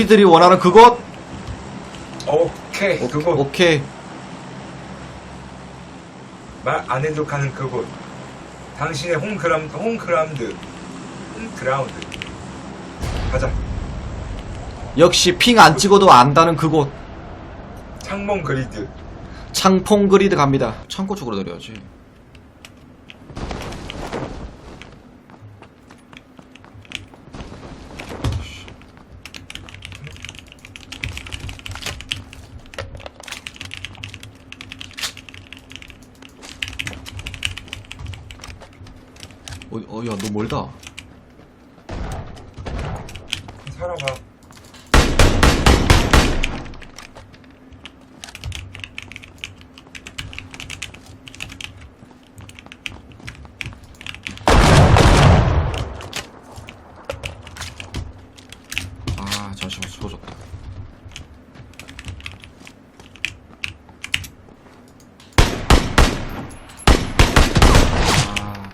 우리들이 원하는 그곳? 오케이 그곳. 오케이. 말 안 해도 가는 그곳. 당신의 홈그라운드 홈그라운드 홈그라운드. 가자. 역시 핑 안 찍어도 안다는 그곳. 창문 그리드. 창풍 그리드 갑니다. 창고 쪽으로 내려야지 어, 어, 야, 너 멀다. 살아봐 아, 잠시만, 수고졌다. 아.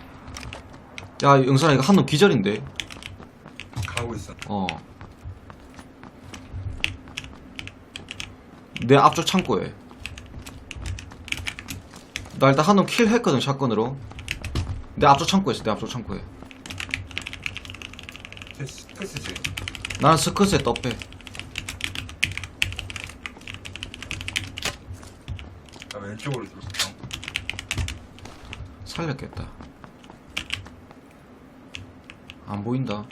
야, 영선아, 이거 한놈 기절인데? 가고 있어 어. 내 앞쪽 창고에. 나 일단 한놈 킬 했거든, 샷건으로. 내 앞쪽 창고에 있어, 내 앞쪽 창고에. 쟤 스크스지 나는 스커스에 떡배. 나 왼쪽으로 돌았어 살렸겠다. 안 보인다.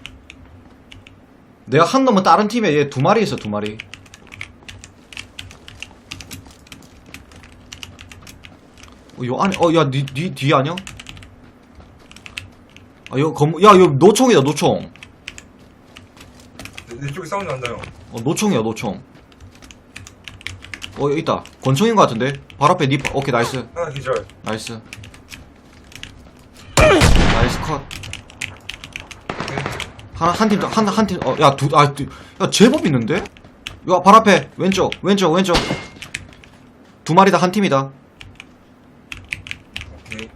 내가 한 놈은 다른 팀에 얘 두 마리 있어, 두 마리. 어, 요 안에, 어, 야, 니, 니, 뒤 아냐? 아, 요, 검, 야, 요, 노총이다, 노총. 내, 내 쪽에 사운드 난다 형 어, 노총이야, 노총. 어, 여기 있다. 권총인 것 같은데? 발 앞에 니, 오케이, 나이스. 하나 기절 나이스. 나이스 컷. 하나, 한 팀, 한, 한 팀, 어, 야, 두, 아, 두, 야, 제법 있는데? 야, 발 앞에, 왼쪽, 왼쪽, 왼쪽. 두 마리 다, 한 팀이다. 오케이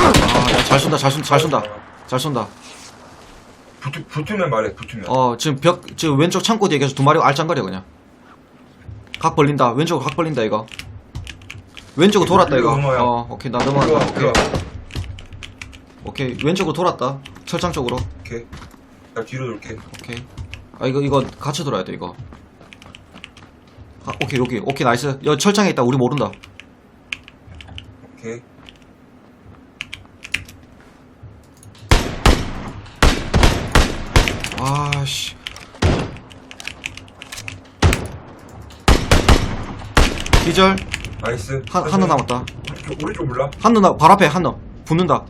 아, 야, 잘 쏜다, 잘 쏜다, 잘 쏜다. 잘 쏜다. 붙, 붙으면 말해 붙으면 어, 지금 벽, 지금 왼쪽 창고 뒤에 계속 두 마리 알짱거려, 그냥. 각 벌린다, 왼쪽으로 각 벌린다, 이거. 왼쪽으로 돌았다, 이거. 넘어요. 어, 오케이, 나 넘어간다, 오케이. 오케이, 왼쪽으로 돌았다. 철창 쪽으로. 오케이 나 뒤로 돌게 오케이. 아 이거 이거 같이 돌아야 돼 이거. 아 오케이 여기 오케이 나이스. 여 철창에 있다. 우리 모른다. 오케이 아씨. 기절 나이스 한한놈 남았다. 오른쪽, 몰라? 한놈발 앞에 한 놈. 붙는다.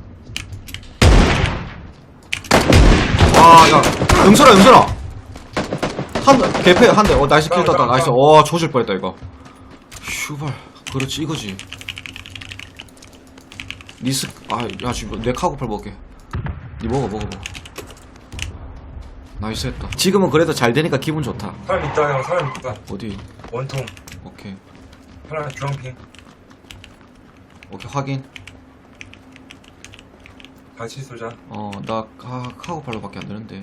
아야 영설아 영설아. 한 개패 한 대. 어 나이스 킬 땄다. 나이스. 어 조질 뻔했다 이거. 슈발. 그렇지 이거지. 니스 아야 지금 내 카고팔 먹게. 니 먹어 먹어 먹어. 나이스 했다. 지금은 그래도 잘 되니까 기분 좋다. 사람 있다 형 사람 있다 어디? 원통 오케이 하나 주황핑 오케이 확인. 같이 쏘자 어나 카고 팔로밖에 안 되는데.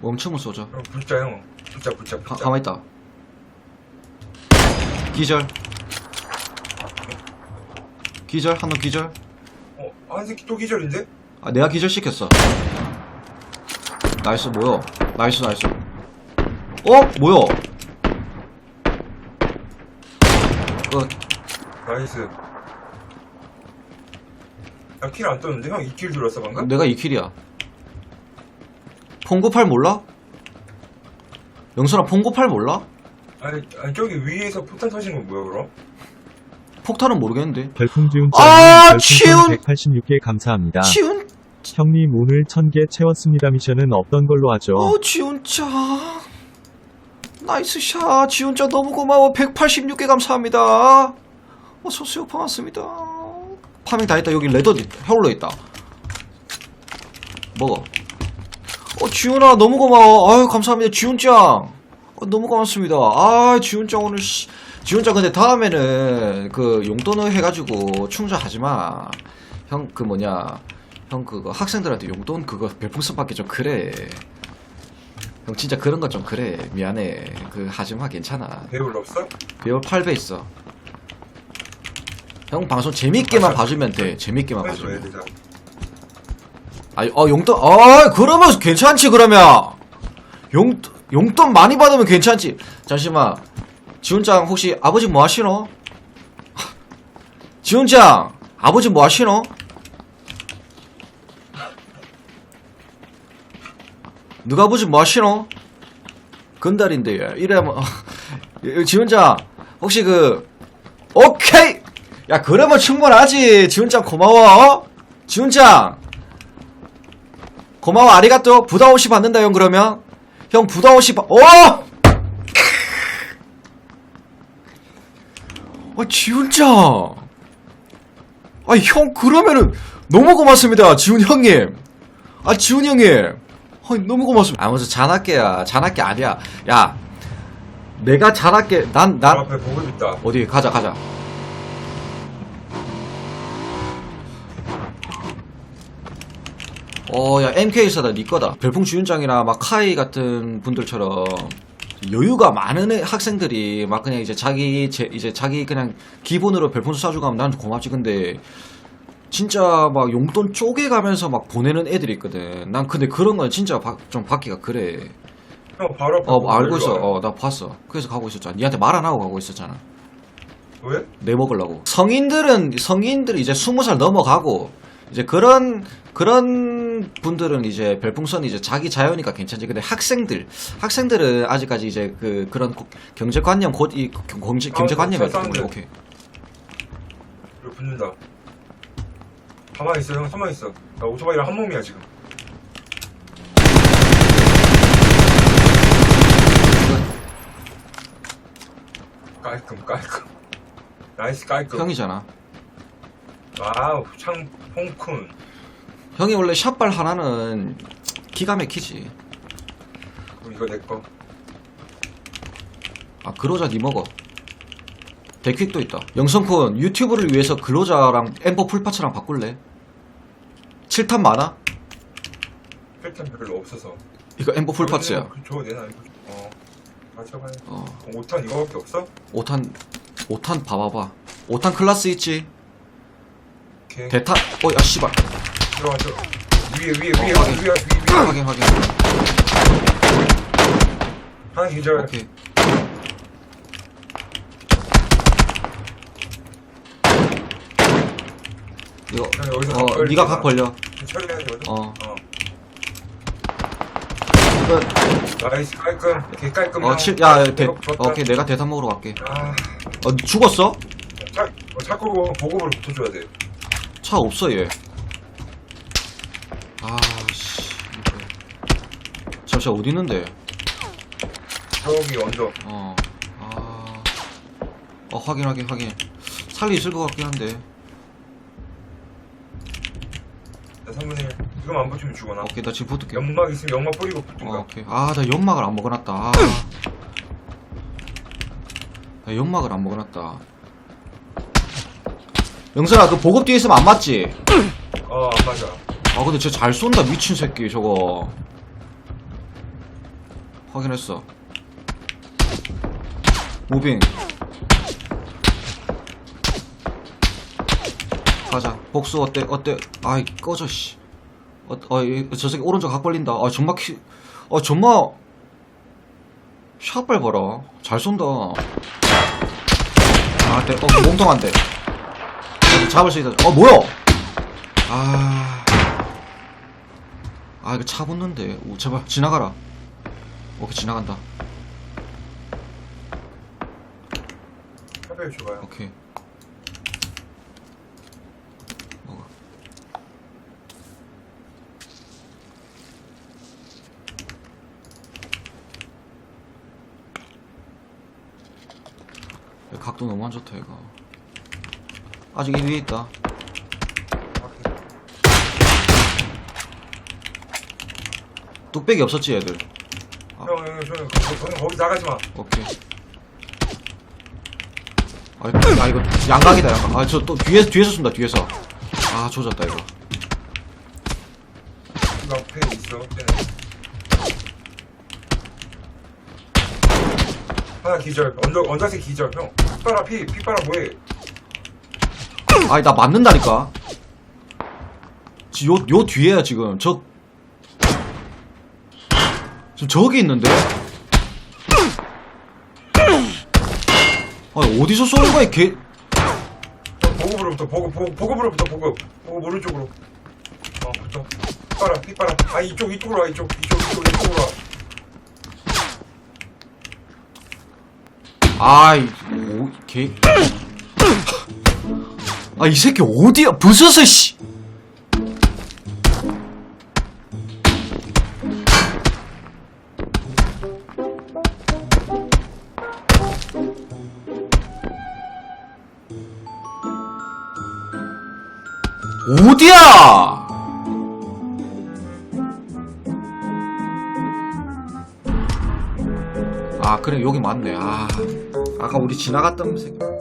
멈춤을 쏘자. 그럼 붙자 형 붙자 붙자 가, 붙자 가만 있다. 기절. 기절 한 놈 기절. 어? 한 새끼 또 기절인데? 아 내가 기절 시켰어. 나이스 뭐야? 나이스 나이스. 어 뭐야? 끝. 나이스 나킬 안 떴는데? 형 2킬 들었어 방금? 내가 2킬이야. 퐁고팔 몰라? 영선아 퐁고팔 몰라? 아니, 아니 저기 위에서 폭탄 터진 건 뭐야 그럼? 폭탄은 모르겠는데. 별풍지훈 아, 치운! 별풍선 186개 감사합니다. 치운 형님 오늘 1000개 채웠습니다. 미션은 없던 걸로 하죠. 어, 지훈짱. 나이스 샷. 지훈짱 너무 고마워. 186개 감사합니다. 어서 오세요. 반갑습니다. 파밍 다 했다. 여기 레더 혀울로 있다. 먹어. 어, 지훈아, 너무 고마워. 아유, 감사합니다. 지훈짱. 어, 너무 고맙습니다. 아, 지훈짱 오늘, 씨. 지훈짱 근데 다음에는 그 용돈을 해가지고 충전하지 마. 형, 그 뭐냐. 형 그거 학생들한테 용돈 그거 별풍선 받기 좀 그래 형 진짜 그런 거좀 그래 미안해 그 하지마 괜찮아 배울 없어? 배울 8배 있어 형 방송 재밌게만 맞아. 봐주면 돼. 재밌게만 봐주면. 아니 어 용돈 아 그러면 괜찮지 그러면. 용 용돈 많이 받으면 괜찮지. 잠시만. 지훈장 혹시 아버지 뭐 하시노? 지훈장 아버지 뭐 하시노? 누가 아버지 뭐 하시노? 근달인데 이래면 지훈장 혹시 그 오케이 야 그러면 충분하지. 지훈장 고마워. 지훈장 고마워 아리가또. 부다오시 받는다 형 그러면. 형 부다오시 받 어! 아 지훈장 아니 형 그러면은 너무 고맙습니다 지훈 형님. 아 지훈 형님. 아니 너무 고맙습니다. 아 무슨 잔악계야 잔악계 아니야. 야 내가 잔악계 난저난 앞에 보급 있다. 어디 가자 가자 어, 야, MK사다, 니 거다. 별풍 주윤장이나 막 카이 같은 분들처럼 여유가 많은 애- 학생들이 막 그냥 이제 자기, 제, 이제 자기 그냥 기본으로 별풍수 쏴주고 하면 난 고맙지. 근데 진짜 막 용돈 쪼개가면서 막 보내는 애들이 있거든. 난 근데 그런 건 진짜 바- 좀 받기가 그래. 형 바로 앞에 어, 알고 있어. 어, 나 봤어. 그래서 가고 있었잖아. 니한테 말 안 하고 가고 있었잖아. 왜? 내 먹으려고. 성인들은 성인들이 이제 스무 살 넘어가고 이제 그런 그런 분들은 이제 별풍선 이제 자기 자유니까 괜찮지. 근데 학생들 학생들은 아직까지 이제 그 그런 고- 경제관념 곧이 경제 경제관념이 아, 어떻게 보면. 오케이. 이거 붙는다. 가만히 있어, 형. 가만히 있어. 나 오토바이랑 한 몸이야, 지금. 깔끔, 깔끔. 나이스, 깔끔. 형이잖아. 와우, 창, 퐁쿤. 형이 원래 샷발 하나는 기가 막히지. 그럼 이거 내 거. 아 그로자 니 먹어. 백퀵도 있다. 영성쿤 유튜브를 위해서 근로자랑 엠버 풀파츠랑 바꿀래? 7탄 많아? 필템 별로 없어서. 이거 엠버 풀파츠야. 줘, 내놔, 이거. 어. 맞춰봐요. 어. 5탄 이거밖에 없어? 5탄 5탄 봐봐봐 5탄 클라스 있지 오케이. 대탄 어야 씨발 들어가, 들어가. 위에, 위에, 어, 위에, 확인. 위에, 위에, 위에. 확인 확인 하나 기절. 오케이 이거 여기서 어 니가 마. 각 벌려 처리해야 되거든? 어. 어. 나이스, 깔끔. 개 깔끔. 어 형. 칠, 야 대, 좋았다. 오케이 내가 대탄 먹으러 갈게 아, 어 죽었어? 차, 어, 자꾸 보급으로 붙어줘야 돼. 차 없어 얘 아씨 잠시만 어디 있는데 저기 언덕. 어, 아, 어, 확인, 확인, 확인. 살리 있을 것 같긴 한데. 나 3분의 1. 지금 안 붙으면 죽어나. 오케이, 나 지금 붙을게. 연막 있으면 연막 뿌리고 어, 붙든가. 오케이. 아, 나 연막을 안 먹어놨다. 아. 나 연막을 안 먹어놨다. 영선아, 그 보급 뒤에 있으면 안 맞지? 어, 안 맞아. 아, 근데 쟤 잘 쏜다, 미친 새끼, 저거. 확인했어. 무빙. 가자. 복수 어때? 어때? 아이, 꺼져, 씨. 어, 어, 이- 저 새끼 오른쪽 각 벌린다. 아, 정말 키, 아, 정말. 샷발 봐라. 잘 쏜다. 아, 돼. 어, 몸통 안 돼. 어, 잡을 수 있다. 어, 뭐야? 아. 아, 이거 차 붙는데. 오, 제발, 지나가라. 오케이, 지나간다. 카페 좋아요. 오케이. 먹어. 야, 각도 너무 안 좋다, 이거. 아직 이 위에 있다. 뚝배기 없었지, 얘들. 형, 형, 형, 형, 거기, 나가지 마. 오케이. 아, 아 이거 양각이다 양각. 아 저 또 뒤에서 뒤에서 쏜다 뒤에서. 아 조졌다 이거. 집 앞에 있어. 쟤네. 하나 기절. 언덕 언덕색 기절. 형. 핏바라 피. 핏바라 뭐해? 아니 나 맞는다니까 지- 요, 요 뒤에야 지금 저 지금 저기 있는데 아니 어디서 쏘는 거야 개 형, 보급으로부터 보급 보급 보급으로부터 보급. 보급 오른쪽으로. 어 붙어. 핏바라 핏바라. 아 이쪽 이쪽으로 와 이쪽 이쪽 이쪽 이쪽으로 와. 아이 오, 개. 아 이 새끼 어디야 부서서 씨. 어디야? 아 그래 여기 맞네 아 아까 우리 지나갔던 새끼